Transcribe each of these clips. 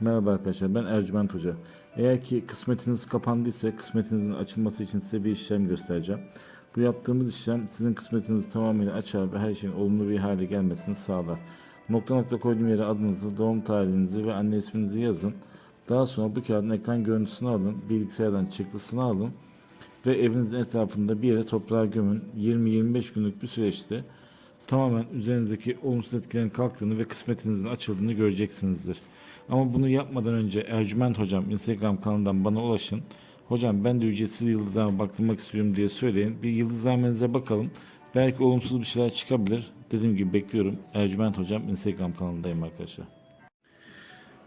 Merhaba arkadaşlar ben Ercüment Hoca. Eğer ki kısmetiniz kapandıysa kısmetinizin açılması için size bir işlem göstereceğim. Bu yaptığımız işlem sizin kısmetinizi tamamıyla açar ve her şeyin olumlu bir hale gelmesini sağlar. Nokta nokta koyduğum yere adınızı, doğum tarihinizi ve anne isminizi yazın. Daha sonra bu kağıdın ekran görüntüsünü alın, bilgisayardan çıktısını alın ve evinizin etrafında bir yere toprağa gömün. 20-25 günlük bir süreçte tamamen üzerinizdeki olumsuz etkilerin kalktığını ve kısmetinizin açıldığını göreceksinizdir. Ama bunu yapmadan önce Ercüment Hocam Instagram kanalından bana ulaşın. Hocam ben de ücretsiz yıldızlarıma baktırmak istiyorum diye söyleyin. Bir yıldızlarmeninize bakalım. Belki olumsuz bir şeyler çıkabilir. Dediğim gibi bekliyorum. Ercüment Hocam Instagram kanalındayım arkadaşlar.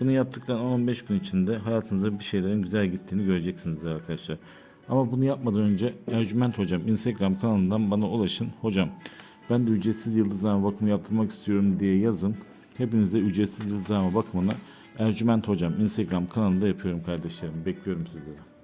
Bunu yaptıktan 10-15 gün içinde hayatınızda bir şeylerin güzel gittiğini göreceksiniz arkadaşlar. Ama bunu yapmadan önce Ercüment Hocam Instagram kanalından bana ulaşın. Hocam ben de ücretsiz yıldızlama bakımı yaptırmak istiyorum diye yazın. Hepinize ücretsiz yıldızlama bakımına Ercüment Hocam Instagram kanalında yapıyorum kardeşlerim. Bekliyorum sizleri.